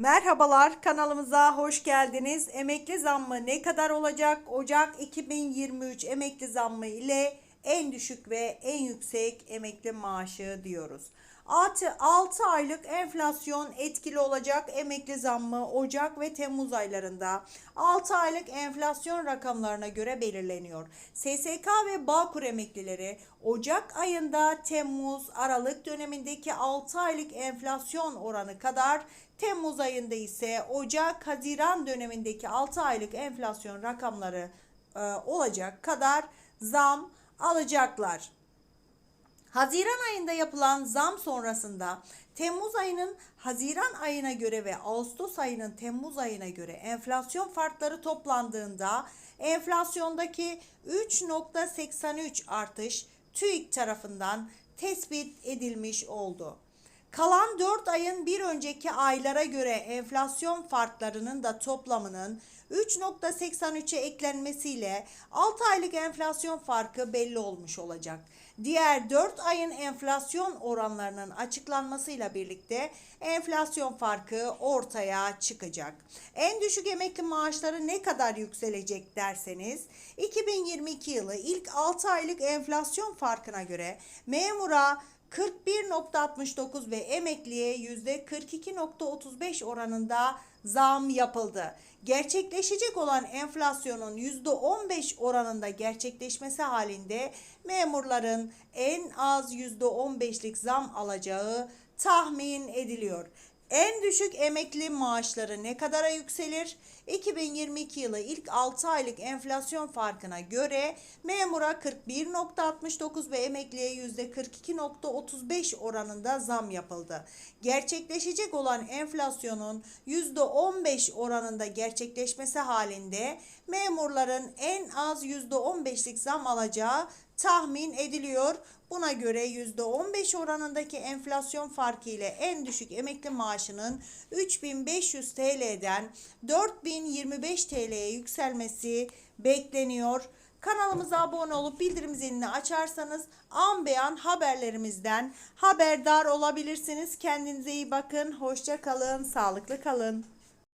Merhabalar kanalımıza hoş geldiniz. Emekli zammı ne kadar olacak? Ocak 2023 emekli zammı ile en düşük ve en yüksek emekli maaşı diyoruz. 6, 6 aylık enflasyon etkili olacak emekli zammı Ocak ve Temmuz aylarında 6 aylık enflasyon rakamlarına göre belirleniyor. SSK ve Bağkur emeklileri Ocak ayında Temmuz Aralık dönemindeki 6 aylık enflasyon oranı kadar Temmuz ayında ise Ocak Haziran dönemindeki 6 aylık enflasyon rakamları e, olacak kadar zam alacaklar. Haziran ayında yapılan zam sonrasında Temmuz ayının Haziran ayına göre ve Ağustos ayının Temmuz ayına göre enflasyon farkları toplandığında enflasyondaki 3.83 artış TÜİK tarafından tespit edilmiş oldu. Kalan 4 ayın bir önceki aylara göre enflasyon farklarının da toplamının 3.83'e eklenmesiyle 6 aylık enflasyon farkı belli olmuş olacak. Diğer 4 ayın enflasyon oranlarının açıklanmasıyla birlikte enflasyon farkı ortaya çıkacak. En düşük emekli maaşları ne kadar yükselecek derseniz 2022 yılı ilk 6 aylık enflasyon farkına göre memura 41.69 ve emekliye %42.35 oranında zam yapıldı. Gerçekleşecek olan enflasyonun %15 oranında gerçekleşmesi halinde memurların en az %15'lik zam alacağı tahmin ediliyor. En düşük emekli maaşları ne kadara yükselir? 2022 yılı ilk 6 aylık enflasyon farkına göre memura 41.69 ve emekliye %42.35 oranında zam yapıldı. Gerçekleşecek olan enflasyonun %15 oranında gerçekleşmesi halinde memurların en az %15'lik zam alacağı tahmin ediliyor. Buna göre %15 oranındaki enflasyon farkı ile en düşük emekli maaşının 3500 TL'den 4025 TL'ye yükselmesi bekleniyor. Kanalımıza abone olup bildirim zilini açarsanız an beyan haberlerimizden haberdar olabilirsiniz. Kendinize iyi bakın. Hoşça kalın. Sağlıklı kalın.